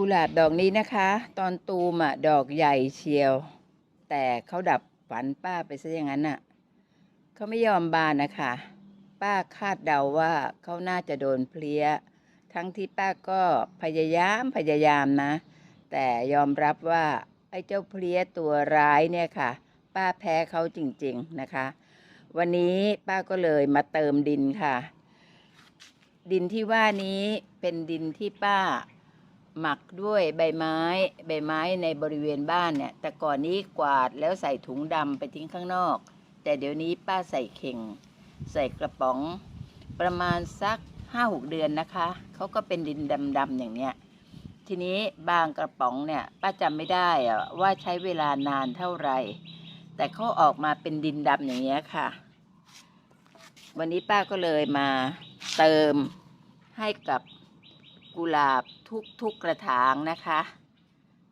กุหลาบดอกนี้นะคะ ตอนตูมอะดอกใหญ่เชียว แต่เขาดับฝันป้าไปซะอย่างนั้นอะเขาไม่ยอมบานนะคะ ป้าคาดเดาว่าเขาน่าจะโดนเพลี้ย ทั้งที่ป้าก็พยายามพยายามนะ แต่ยอมรับว่าไอ้เจ้าเพลี้ยตัวร้ายเนี่ยค่ะ ป้าแพ้เขาจริงๆนะคะ วันนี้ป้าก็เลยมาเติมดินค่ะ ดินที่ว่านี้เป็นดินที่ป้า หมักด้วยใบไม้ ใบไม้ในบริเวณบ้านเนี่ย แต่ก่อนนี้กวาดแล้วใส่ถุงดำไปทิ้งข้างนอก แต่เดี๋ยวนี้ป้าใส่เข่ง ใส่กระป๋อง ประมาณสักห้าหกเดือนนะคะ เขาก็เป็นดินดำๆอย่างเนี้ย ทีนี้บางกระป๋องเนี่ย ป้าจำไม่ได้อะว่าใช้เวลานานเท่าไหร่ แต่เขาออกมาเป็นดินดำอย่างเงี้ยค่ะ วันนี้ป้าก็เลยมาเติมให้กับ กุหลาบทุกทุกกระถางนะคะ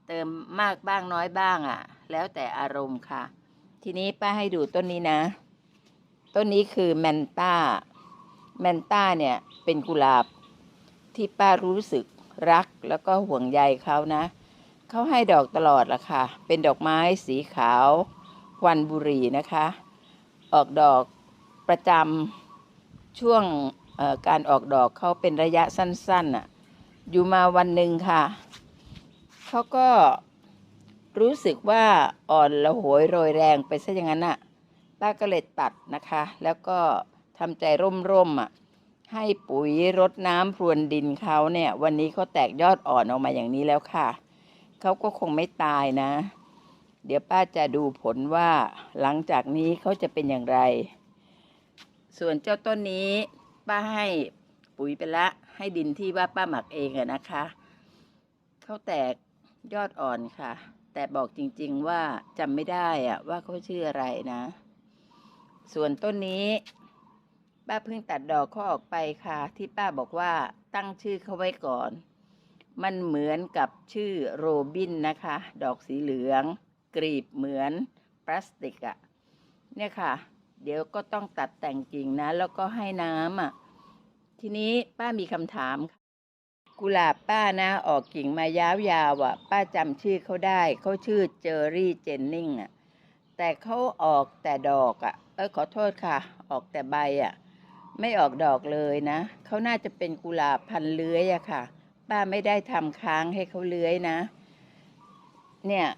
เติมมากบ้างน้อยบ้างอะ่ะ แล้วแต่อารมณ์ค่ะ ทีนี้ป้าให้ดูต้นนี้นะ ต้นนี้คือแมนต้าแมนต้าเนี่ยเป็นกุหลาบที่ป้ารู้สึกรักแล้วก็ห่วงใยเขานะ เขาให้ดอกตลอดละค่ะ เป็นดอกไม้สีขาวควันบุรีนะคะ ออกดอกประจำช่วงการออกดอกเขาเป็นระยะสั้นๆน่ะ อยู่มาวันหนึ่งค่ะ เขาก็รู้สึกว่าอ่อนละโหยโรยแรงไปซะอย่างนั้นน่ะ ป้าก็เลยตัดนะคะ แล้วก็ทำใจร่มๆอะ ให้ปุ๋ยรดน้ำพรวนดินเขาเนี่ย วันนี้เขาแตกยอดอ่อนออกมาอย่างนี้แล้วค่ะ เขาก็คงไม่ตายนะ เดี๋ยวป้าจะดูผลว่าหลังจากนี้เขาจะเป็นอย่างไร ส่วนเจ้าต้นนี้ ป้าให้ปุ๋ยไปละ ให้ดินที่ว่าป้าหมักเองอะนะคะเขาแตกยอดอ่อนค่ะ แต่บอกจริง ๆว่าจำไม่ได้อะว่าเขาชื่ออะไรนะ ส่วนต้นนี้ป้าเพิ่งตัดดอกเขาออกไปค่ะ ที่ป้าบอกว่าตั้งชื่อเขาไว้ก่อน มันเหมือนกับชื่อโรบินนะคะ ดอกสีเหลือง กรีบเหมือนพลาสติกอะเนี่ยค่ะ เดี๋ยวก็ต้องตัดแต่งกิ่งนะ แล้วก็ให้น้ำอะ ทีนี้ป้ามีคำถามค่ะกุหลาบป้านะออกกิ่งมายาวๆอะ ป้าจำชื่อเขาได้ เขาชื่อเจอรี่เจนนิงอะแต่เขาออกแต่ดอกอะ เออขอโทษค่ะ ออกแต่ใบอะ ไม่ออกดอกเลยนะเขาน่าจะเป็นกุหลาบพันเลื้อยอะค่ะ ป้าไม่ได้ทำค้างให้เขาเลื้อยนะ เนี่ย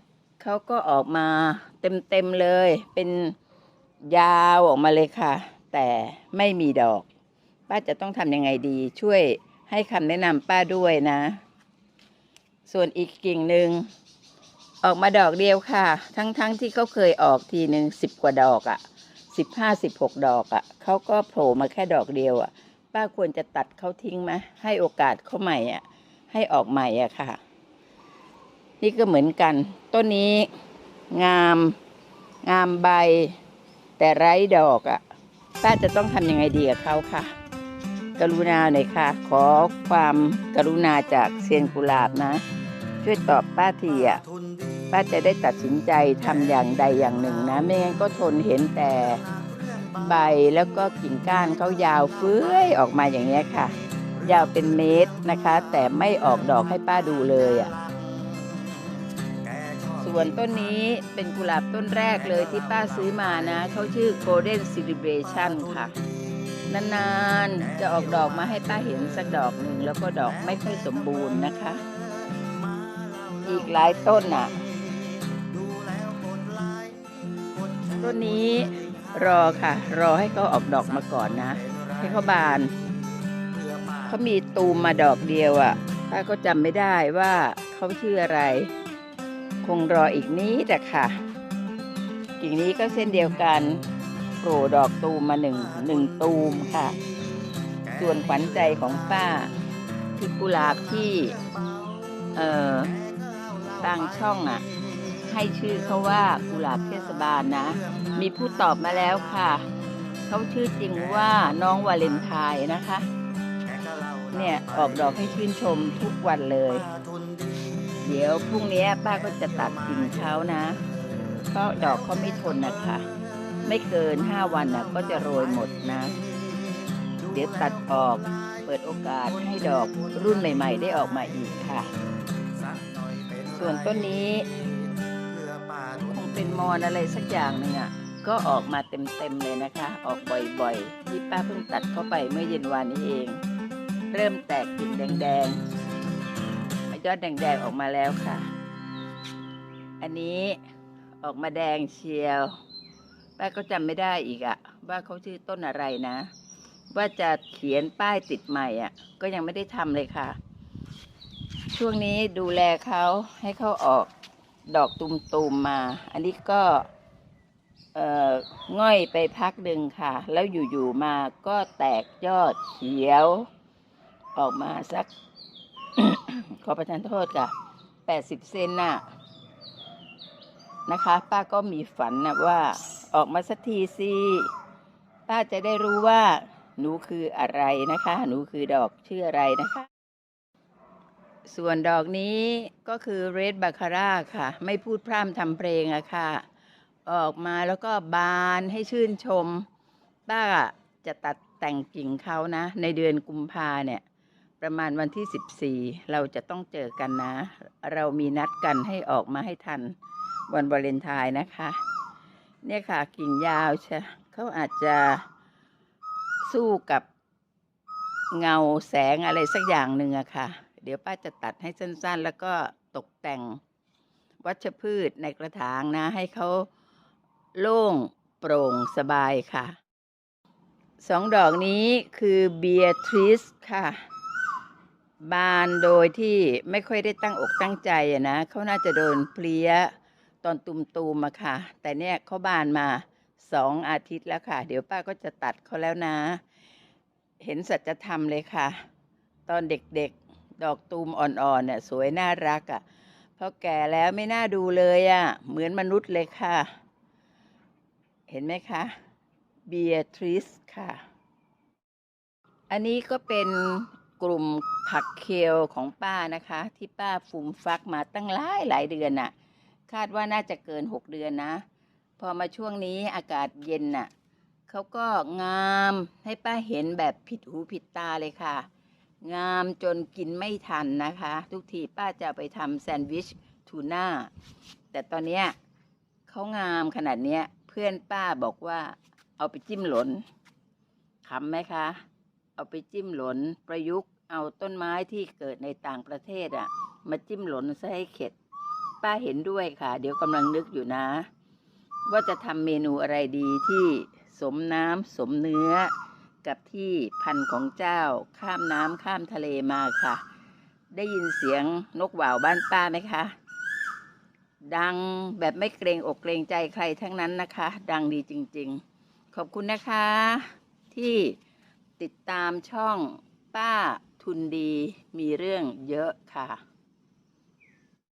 เขาก็ออกมาเต็มๆเลย เป็นยาวออกมาเลยค่ะ แต่ไม่มีดอก ป้าจะต้องทำยังไงดี ช่วยให้คำแนะนำป้าด้วยนะ ส่วนอีกกิ่งหนึ่งออกมาดอกเดียวค่ะ ทั้งๆทที่เขาเคยออกทีหนึ่งสิบกว่าดอกอะ่ะสิบห้าสิบหกดอกอะ่ะเขาก็โผล่มาแค่ดอกเดียวอะ่ะ ป้าควรจะตัดเขาทิ้งไหมให้โอกาสเขาใหม่อะ่ะ ให้ออกใหม่อะค่ะ นี่ก็เหมือนกัน ต้นนี้ งาม งามใบ แต่ไร้ดอกอะ่ะ ป้าจะต้องทำยังไงดีกับเขาค่ะ กรุณาหน่อยค่ะ ขอความกรุณาจากเซียนกุหลาบนะ ช่วยตอบป้าทีอะป้าจะได้ตัดสินใจทำอย่างใดอย่างหนึ่งนะ ไม่งั้นก็ทนเห็นแต่ใบแล้วก็กิ่งก้านเขายาวเฟื้อยออกมาอย่างเนี้ค่ะ ยาวเป็นเมตรนะคะ แต่ไม่ออกดอกให้ป้าดูเลยอะส่วนต้นนี้เป็นกุหลาบต้นแรกเลยที่ป้าซื้อมานะ เขาชื่อ Golden Celebration ค่ะ นานๆ จะออกดอกมาให้ป้าเห็นสักดอกหนึ่งแล้วก็ดอกไม่ค่อยสมบูรณ์นะคะ อีกหลายต้นน่ะ ต้นนี้รอค่ะ รอให้เขาออกดอกมาก่อนนะ ให้เขาบาน เขามีตูมมาดอกเดียวอะ่ะป้าก็จำไม่ได้ว่าเขาชื่ออะไร คงรออีกนี้แต่ค่ะกิ่งนี้ก็เส้นเดียวกัน โผล่ดอกตูมมาหนึ่งหนึ่งตูมค่ะ ส่วนขวัญใจของป้าคือกุหลาบที่เอ่อต่างช่องอะ ให้ชื่อเขาว่ากุหลาบเทศบาลนะ มีผู้ตอบมาแล้วค่ะเขาชื่อจริงว่าน้องวาเลนไทน์นะคะ เนี่ยออกดอกให้ชื่นชมทุกวันเลย เดี๋ยวพรุ่งนี้ป้าก็จะตัดกิ่งเขานะเพราะดอกเขาไม่ทนนะคะ ไม่เกินห้าวันนะก็จะโรยหมดนะ เดี๋ยวตัดออกเปิดโอกาสให้ดอกรุ่นใหม่ ๆ ได้ออกมาอีกค่ะ ส่วนต้นนี้คงเป็นมอนอะไรสักอย่างหนึ่งอะก็ออกมาเต็มๆเลยนะคะ ออกบ่อยๆที่ป้าเพิ่งตัดเข้าไปเมื่อเย็นวานนี้เอง เริ่มแตกกิ่งแดงๆยอดแดงๆออกมาแล้วค่ะ อันนี้ออกมาแดงเชียว ป้าก็จำไม่ได้อีกอะว่าเขาชื่อต้นอะไรนะ ว่าจะเขียนป้ายติดใหม่อะก็ยังไม่ได้ทำเลยค่ะ ช่วงนี้ดูแลเขาให้เขาออกดอกตุมๆมาอันนี้ก็เอ่อง่อยไปพักหนึ่งค่ะ แล้วอยู่ๆมาก็แตกยอดเขียว ออกมาสัก ขอประทานโทษค่ะแปดสิบเซนน่ะนะคะ ป้าก็มีฝันนะว่า ออกมาสักทีสิป้าจะได้รู้ว่าหนูคืออะไรนะคะ หนูคือดอกชื่ออะไรนะคะ ส่วนดอกนี้ก็คือเรดบาคาร่าค่ะ ไม่พูดพร่ำทำเพลงอะค่ะ ออกมาแล้วก็บานให้ชื่นชม ป้าจะตัดแต่งกิ่งเขานะ ในเดือนกุมภาเนี่ย ประมาณวันที่ 14 เราจะต้องเจอกันนะ เรามีนัดกันให้ออกมาให้ทันวันวาเลนไทน์นะคะ เนี่ยค่ะกิ่งยาวใช่เขาอาจจะสู้กับเงาแสงอะไรสักอย่างหนึ่งอะค่ะ เดี๋ยวป้าจะตัดให้สั้นๆ แล้วก็ตกแต่งวัชพืชในกระถางนะ ให้เขาโล่งโปร่งสบายค่ะ สองดอกนี้คือเบียทริสค่ะ บานโดยที่ไม่ค่อยได้ตั้งอกตั้งใจนะ เขาน่าจะโดนเพลี้ย ตอนตุมๆมาค่ะ แต่เนี่ยเขาบานมาสองอาทิตย์แล้วค่ะ เดี๋ยวป้าก็จะตัดเขาแล้วนะ เห็นสัจธรรมเลยค่ะ ตอนเด็กๆ ดอกตูมอ่อนๆเนี่ยสวยน่ารักอะ่ะพอแก่แล้วไม่น่าดูเลยอะ่ะเหมือนมนุษย์เลยค่ะ เห็นไหมคะเบียทริสค่ะ อันนี้ก็เป็นกลุ่มผักเคลของป้านะคะ ที่ป้าฟูมฟักมาตั้งหลายหลายเดือนน่ะ คาดว่าน่าจะเกินหกเดือนนะ พอมาช่วงนี้อากาศเย็นน่ะเขาก็งามให้ป้าเห็นแบบผิดหูผิดตาเลยค่ะ งามจนกินไม่ทันนะคะ ทุกทีป้าจะไปทำแซนด์วิชทูน่าแต่ตอนเนี้ยเขางามขนาดเนี้ย เพื่อนป้าบอกว่าเอาไปจิ้มหลนขำไหมคะ เอาไปจิ้มหลนประยุกต์เอาต้นไม้ที่เกิดในต่างประเทศอะมาจิ้มหลนซะให้เข็ด ป้าเห็นด้วยค่ะ เดี๋ยวกำลังนึกอยู่นะ ว่าจะทำเมนูอะไรดีที่สมน้ำสมเนื้อ กับที่พันของเจ้าข้ามน้ำข้ามทะเลมาค่ะ ได้ยินเสียงนกหว่าวบ้านป้าไหมคะ ดังแบบไม่เกรงอกเกรงใจใครทั้งนั้นนะคะ ดังดีจริง ๆ ขอบคุณนะคะ ที่ติดตามช่องป้าทุนดีมีเรื่องเยอะค่ะ